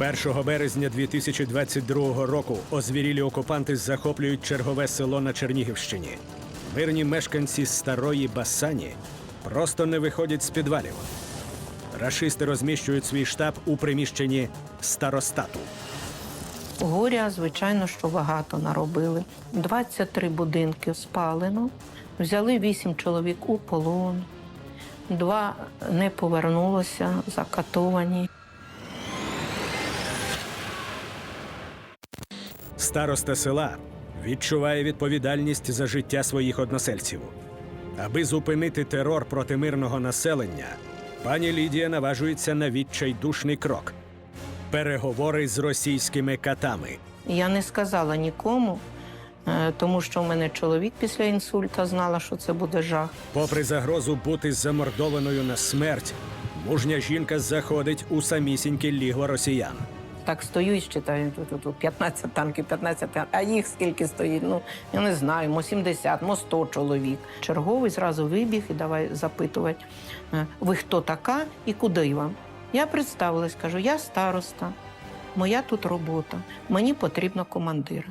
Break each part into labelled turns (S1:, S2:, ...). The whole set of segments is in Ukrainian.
S1: 1 березня 2022 року озвірілі окупанти захоплюють чергове село на Чернігівщині. Мирні мешканці старої Басані просто не виходять з підвалів. Рашисти розміщують свій штаб у приміщенні старостату.
S2: Горя, звичайно, що багато наробили. 23 будинки спалено, взяли 8 чоловік у полон, два не повернулося, закатовані.
S1: Староста села відчуває відповідальність за життя своїх односельців. Аби зупинити терор проти мирного населення, пані Лідія наважується на відчайдушний крок переговори з російськими катами.
S2: Я не сказала нікому, е, тому що в мене чоловік після інсульта знала, що це буде жах.
S1: Попри загрозу бути замордованою на смерть, мужня жінка заходить у самісіньке лігво росіян.
S2: Так стою і читаю тут, тут, тут 15 танків, 15 танків. А їх скільки стоїть? Ну я не знаю, мо 70, мо 100 чоловік. Черговий зразу вибіг і давай запитувати, е, ви хто така і куди вам? Я представилась, кажу, я староста, моя тут робота, мені потрібно командира.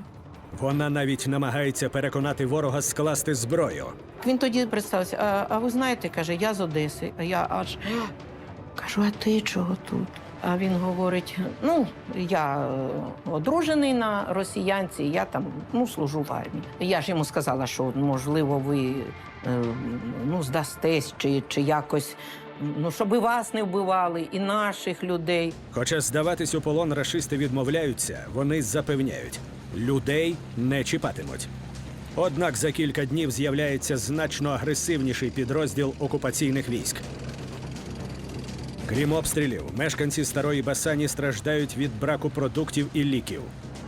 S1: Вона навіть намагається переконати ворога скласти зброю.
S2: Він тоді представився, а, а ви знаєте, каже, я з Одеси. А я аж кажу, а ти чого тут? А він говорить: ну, я е, одружений на росіянці, я там ну, служу в армії. Я ж йому сказала, що можливо ви е, ну, здастесь чи, чи якось, ну, щоб і вас не вбивали, і наших людей.
S1: Хоча здаватись у полон рашисти відмовляються, вони запевняють, людей не чіпатимуть. Однак за кілька днів з'являється значно агресивніший підрозділ окупаційних військ. Крім обстрілів, мешканці старої Басані страждають від браку продуктів і ліків.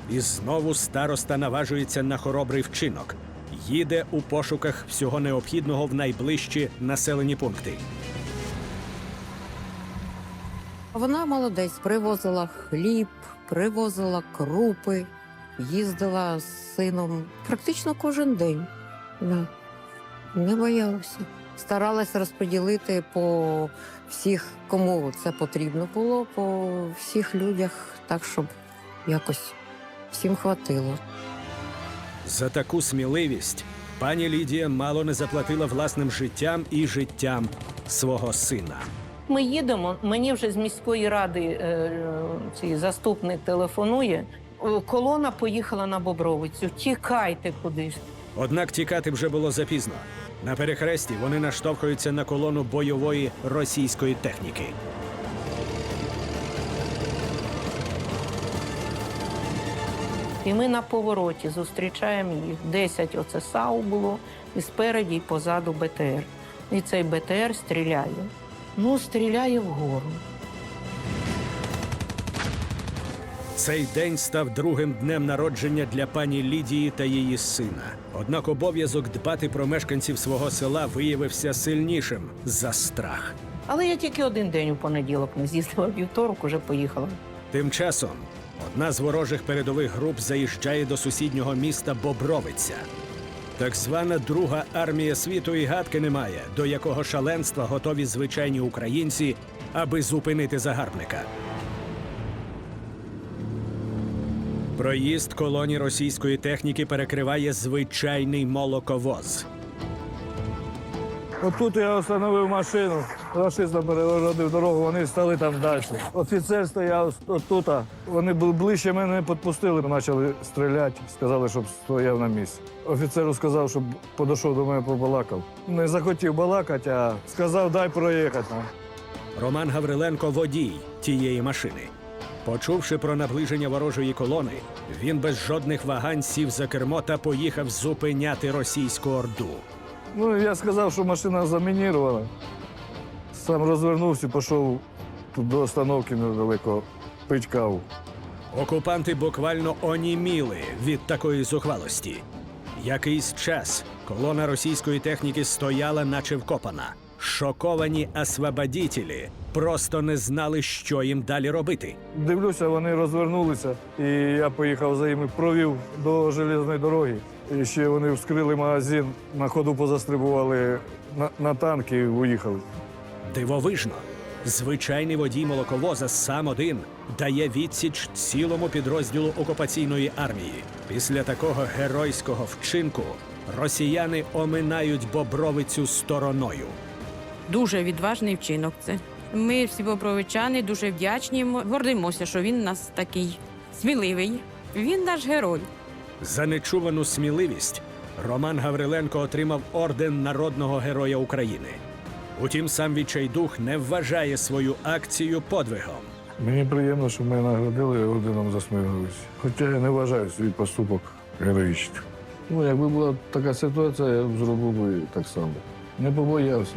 S1: І знову староста наважується на хоробрий вчинок. Їде у пошуках всього необхідного в найближчі населені пункти.
S3: Вона молодець, привозила хліб, привозила крупи, їздила з сином практично кожен день. Да. Не боялася. Старалась розподілити по всіх, кому це потрібно було, по всіх людях, так, щоб якось всім хватило.
S1: За таку сміливість пані Лідія мало не заплатила власним життям і життям свого сина.
S2: Ми їдемо. Мені вже з міської ради е, цей заступник телефонує. Е, Колона поїхала на Бобровицю. Тікайте кудись.
S1: Однак тікати вже було запізно. На перехресті вони наштовхуються на колону бойової російської техніки.
S2: І ми на повороті зустрічаємо їх. Десять оце САУ було, і спереді, і позаду БТР. І цей БТР стріляє. Ну, стріляє вгору.
S1: Цей день став другим днем народження для пані Лідії та її сина. Однак обов'язок дбати про мешканців свого села виявився сильнішим за страх.
S2: Але я тільки один день у понеділок не з'їздила, вівторок уже поїхала.
S1: Тим часом одна з ворожих передових груп заїжджає до сусіднього міста Бобровиця. Так звана Друга армія світу і гадки немає, до якого шаленства готові звичайні українці, аби зупинити загарбника. Проїзд колоні російської техніки перекриває звичайний молоковоз.
S4: Отут я остановив машину, рашистам перегородив дорогу, вони стали там далі. Офіцер стояв отут, вони були ближче мене не підпустили, почали стріляти, сказали, щоб стояв на місці. Офіцеру сказав, щоб підійшов до мене побалакав. Не захотів балакати, а сказав, дай проїхати.
S1: Роман Гавриленко водій тієї машини. Почувши про наближення ворожої колони, він без жодних вагань сів за кермо та поїхав зупиняти російську орду.
S4: Ну, я сказав, що машина замінірована. Сам розвернувся, пішов тут до остановки недалеко, пить каву.
S1: Окупанти буквально оніміли від такої зухвалості. Якийсь час колона російської техніки стояла, наче вкопана. Шоковані освободітелі просто не знали, що їм далі робити.
S4: Дивлюся, вони розвернулися, і я поїхав за ними, провів до железної дороги. І ще вони вскрили магазин, на ходу позастрибували на, на танки і уїхали.
S1: Дивовижно, Звичайний водій молоковоза сам один дає відсіч цілому підрозділу окупаційної армії. Після такого геройського вчинку росіяни оминають Бобровицю стороною.
S5: Дуже відважний вчинок. Це ми всі бобровичани дуже вдячні. Гордимося, що він у нас такий сміливий. Він наш герой.
S1: За нечувану сміливість Роман Гавриленко отримав орден народного героя України. Утім, сам відчайдух не вважає свою акцію подвигом.
S4: Мені приємно, що мене наградили орденом за сміливість. Хоча я не вважаю свій поступок героїчним. Ну, якби була така ситуація, я б зробив би так само. Не побоявся.